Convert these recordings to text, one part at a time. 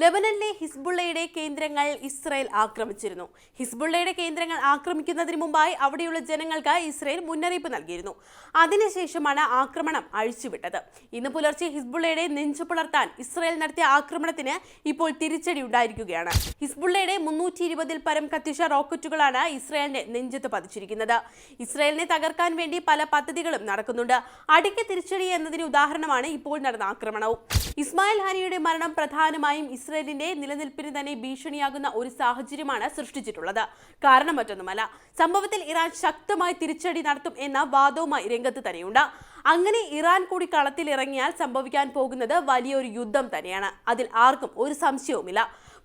ലെബനനിലെ ഹിസ്ബുള്ളയുടെ കേന്ദ്രങ്ങൾ ഇസ്രയേൽ ആക്രമിച്ചിരുന്നു. ഹിസ്ബുള്ളയുടെ കേന്ദ്രങ്ങൾ ആക്രമിക്കുന്നതിന് മുമ്പായി അവിടെയുള്ള ജനങ്ങൾക്ക് ഇസ്രയേൽ മുന്നറിയിപ്പ് നൽകിയിരുന്നു. അതിനുശേഷമാണ് ആക്രമണം അഴിച്ചുവിട്ടത്. ഇന്ന് പുലർച്ചെ ഹിസ്ബുള്ളയുടെ നെഞ്ചു പുലർത്താൻ ഇസ്രയേൽ നടത്തിയ ആക്രമണത്തിന് ഇപ്പോൾ തിരിച്ചടി ഉണ്ടായിരിക്കുകയാണ്. ഹിസ്ബുള്ളയുടെ മുന്നൂറ്റി ഇരുപതിൽ പരം കത്തിച്ച റോക്കറ്റുകളാണ് ഇസ്രയേലിന്റെ നെഞ്ചത്ത് പതിച്ചിരിക്കുന്നത്. ഇസ്രയേലിനെ തകർക്കാൻ വേണ്ടി പല പദ്ധതികളും നടക്കുന്നുണ്ട്. അടിക്ക് തിരിച്ചടി എന്നതിന് ഉദാഹരണമാണ് ഇപ്പോൾ നടന്ന ആക്രമണവും. ഇസ്മായിൽ ഹാനിയുടെ മരണം പ്രധാനമായും ഇസ്രയേലിന്റെ നിലനിൽപ്പിന് തന്നെ ഭീഷണിയാകുന്ന ഒരു സാഹചര്യമാണ് സൃഷ്ടിച്ചിട്ടുള്ളത്. കാരണം മറ്റൊന്നുമല്ല സംഭവത്തിൽ ഇറാൻ ശക്തമായി തിരിച്ചടി നടത്തും എന്ന വാദവുമായി രംഗത്ത് തന്നെയുണ്ട്. അങ്ങനെ ഇറാൻ കൂടി കളത്തിൽ ഇറങ്ങിയാൽ സംഭവിക്കാൻ പോകുന്നത് വലിയൊരു യുദ്ധം തന്നെയാണ്. അതിൽ ആർക്കും ഒരു സംശയവുമില്ല.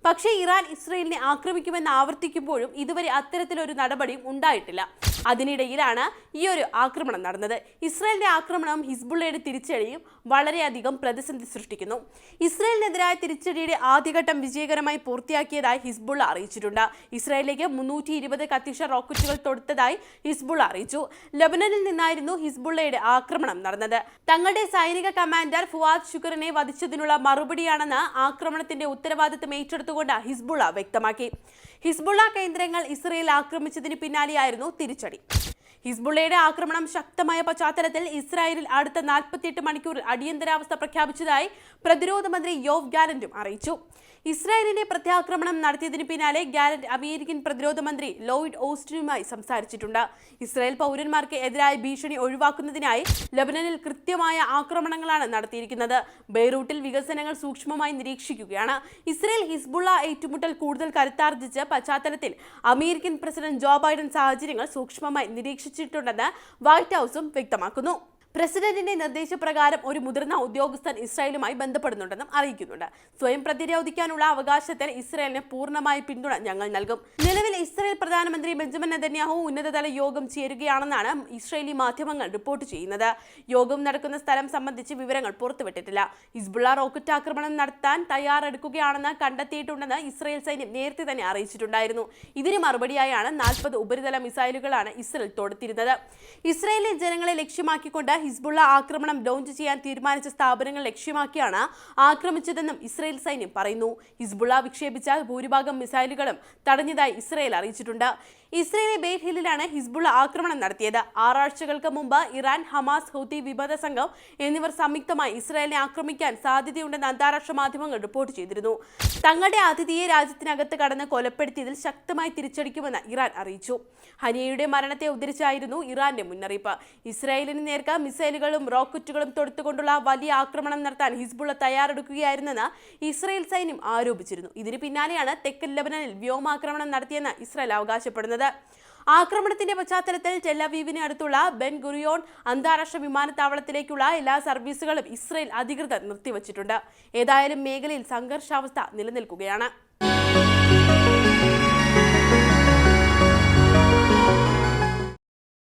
പക്ഷേ ഇറാൻ ഇസ്രയേലിനെ ആക്രമിക്കുമെന്ന് ആവർത്തിക്കുമ്പോഴും ഇതുവരെ അത്തരത്തിലൊരു നടപടിയും ഉണ്ടായിട്ടില്ല. അതിനിടയിലാണ് ഈ ഒരു ആക്രമണം നടന്നത്. ഇസ്രായേലിന്റെ ആക്രമണം ഹിസ്ബുള്ളയുടെ തിരിച്ചടിയും വളരെയധികം പ്രതിസന്ധി സൃഷ്ടിക്കുന്നു. ഇസ്രായേലിനെതിരായ തിരിച്ചടിയുടെ ആദ്യഘട്ടം വിജയകരമായി പൂർത്തിയാക്കിയതായി ഹിസ്ബുള്ള അറിയിച്ചിട്ടുണ്ട്. ഇസ്രായേലിലേക്ക് മുന്നൂറ്റി ഇരുപത് കത്തിഷ റോക്കറ്റുകൾ തൊടുത്തതായി ഹിസ്ബുള്ള അറിയിച്ചു. ലബനനിൽ നിന്നായിരുന്നു ഹിസ്ബുള്ളയുടെ ആക്രമണം നടന്നത്. തങ്ങളുടെ സൈനിക കമാൻഡർ ഫുവാദ് ഷുക്കറിനെ വധിച്ചതിനുള്ള മറുപടിയാണെന്ന് ആക്രമണത്തിന്റെ ഉത്തരവാദിത്തം ഏറ്റെടുത്തുകൊണ്ട് ഹിസ്ബുള്ള വ്യക്തമാക്കി. ഹിസ്ബുള്ള കേന്ദ്രങ്ങൾ ഇസ്രയേൽ ആക്രമിച്ചതിന് പിന്നാലെയായിരുന്നു തിരിച്ചടി. ഹിസ്ബുള്ളയുടെ ആക്രമണം ശക്തമായ പശ്ചാത്തലത്തിൽ ഇസ്രായേലിൽ അടുത്ത നാൽപ്പത്തിയെട്ട് മണിക്കൂറിൽ അടിയന്തരാവസ്ഥ പ്രഖ്യാപിച്ചതായി പ്രതിരോധ മന്ത്രി യോവ് ഗാലന്റും അറിയിച്ചു. ഇസ്രായേലിന്റെ പ്രത്യാക്രമണം നടത്തിയതിന് പിന്നാലെ ഗാലന്റ് അമേരിക്കൻ പ്രതിരോധ മന്ത്രി ലോയിഡ് ഓസ്റ്റിനുമായി സംസാരിച്ചിട്ടുണ്ട്. ഇസ്രായേൽ പൗരന്മാർക്ക് എതിരായ ഭീഷണി ഒഴിവാക്കുന്നതിനായി ലബനനിൽ കൃത്യമായ ആക്രമണങ്ങളാണ് നടത്തിയിരിക്കുന്നത്. ബെയ്റൂട്ടിൽ വികസനങ്ങൾ സൂക്ഷ്മമായി നിരീക്ഷിക്കുകയാണ്. ഇസ്രായേൽ ഹിസ്ബുള്ള ഏറ്റുമുട്ടൽ കൂടുതൽ കരുത്താർജിച്ച പശ്ചാത്തലത്തിൽ അമേരിക്കൻ പ്രസിഡന്റ് ജോ ബൈഡൻ സാഹചര്യങ്ങൾ സൂക്ഷ്മമായി നിരീക്ഷിച്ചിട്ടുണ്ടെന്ന് വൈറ്റ് ഹൗസും വ്യക്തമാക്കുന്നു. പ്രസിഡന്റിന്റെ നിർദ്ദേശപ്രകാരം ഒരു മുതിർന്ന ഉദ്യോഗസ്ഥൻ ഇസ്രായേലുമായി ബന്ധപ്പെടുന്നുണ്ടെന്നും അറിയിക്കുന്നുണ്ട്. സ്വയം പ്രതിരോധിക്കാനുള്ള അവകാശത്തിന് ഇസ്രായേലിന് പൂർണമായ പിന്തുണ ഞങ്ങൾ നൽകും. നിലവിൽ ഇസ്രായേൽ പ്രധാനമന്ത്രി ബെഞ്ചമിൻ നെതന്യാഹു ഉന്നതതല യോഗം ചേരുകയാണെന്നാണ് ഇസ്രായേലി മാധ്യമങ്ങൾ റിപ്പോർട്ട് ചെയ്യുന്നത്. യോഗം നടക്കുന്ന സ്ഥലം സംബന്ധിച്ച് വിവരങ്ങൾ പുറത്തുവിട്ടിട്ടില്ല. ഹിസ്ബുള്ള റോക്കറ്റ് ആക്രമണം നടത്താൻ തയ്യാറെടുക്കുകയാണെന്ന് കണ്ടെത്തിയിട്ടുണ്ടെന്ന് ഇസ്രായേൽ സൈന്യം നേരത്തെ തന്നെ അറിയിച്ചിട്ടുണ്ടായിരുന്നു. ഇതിന് മറുപടിയായാണ് നാൽപ്പത് ഉപരിതല മിസൈലുകളാണ് ഇസ്രായേൽ തൊടുത്തിരുന്നത്. ഇസ്രായേലിലെ ജനങ്ങളെ ലക്ഷ്യമാക്കിക്കൊണ്ട് ഹിസ്ബുള്ള ആക്രമണം ലോഞ്ച് ചെയ്യാൻ തീരുമാനിച്ച സ്ഥാപനങ്ങൾ ലക്ഷ്യമാക്കിയാണ് ആക്രമിച്ചതെന്നും ഇസ്രയേൽ സൈന്യം പറയുന്നു. ഹിസ്ബുള്ള വിക്ഷേപിച്ച ഭൂരിഭാഗം മിസൈലുകളും തടഞ്ഞതായി ഇസ്രയേൽ അറിയിച്ചിട്ടുണ്ട്. ഇസ്രയേലി ബേറ്റ് ഹില്ലിലാണ് ഹിസ്ബുള്ള ആക്രമണം നടത്തിയത്. ആറാഴ്ചകൾക്ക് മുമ്പ് ഇറാൻ ഹമാസ് ഹൂത്തി വിമത സംഘം എന്നിവർ സംയുക്തമായി ഇസ്രയേലിനെ ആക്രമിക്കാൻ സാധ്യതയുണ്ടെന്ന് അന്താരാഷ്ട്ര മാധ്യമങ്ങൾ റിപ്പോർട്ട് ചെയ്തിരുന്നു. തങ്ങളുടെ അതിഥിയെ രാജ്യത്തിനകത്ത് കടന്ന് കൊലപ്പെടുത്തിയതിൽ ശക്തമായി തിരിച്ചടിക്കുമെന്ന് ഇറാൻ അറിയിച്ചു. ഹനിയയുടെ മരണത്തെ ഉദ്ധരിച്ചായിരുന്നു ഇറാന്റെ മുന്നറിയിപ്പ്. ഇസ്രായേലിന് നേർക്ക് മിസൈലുകളും റോക്കറ്റുകളും തൊടുത്തുകൊണ്ടുള്ള വലിയ ആക്രമണം നടത്താൻ ഹിസ്ബുള്ള തയ്യാറെടുക്കുകയായിരുന്നെന്ന് ഇസ്രയേൽ സൈന്യം ആരോപിച്ചിരുന്നു. ഇതിന് പിന്നാലെയാണ് തെക്കൻ ലബനനിൽ വ്യോമാക്രമണം നടത്തിയെന്ന് ഇസ്രയേൽ അവകാശപ്പെടുന്നത്. ആക്രമണത്തിന്റെ പശ്ചാത്തലത്തിൽ ടെല്ലവീവിന് അടുത്തുള്ള ബെൻ ഗുറിയോൺ അന്താരാഷ്ട്ര വിമാനത്താവളത്തിലേക്കുള്ള എല്ലാ സർവീസുകളും ഇസ്രയേൽ അധികൃതർ നിർത്തിവച്ചിട്ടുണ്ട്. ഏതായാലും മേഖലയിൽ സംഘർഷാവസ്ഥ നിലനിൽക്കുകയാണ്.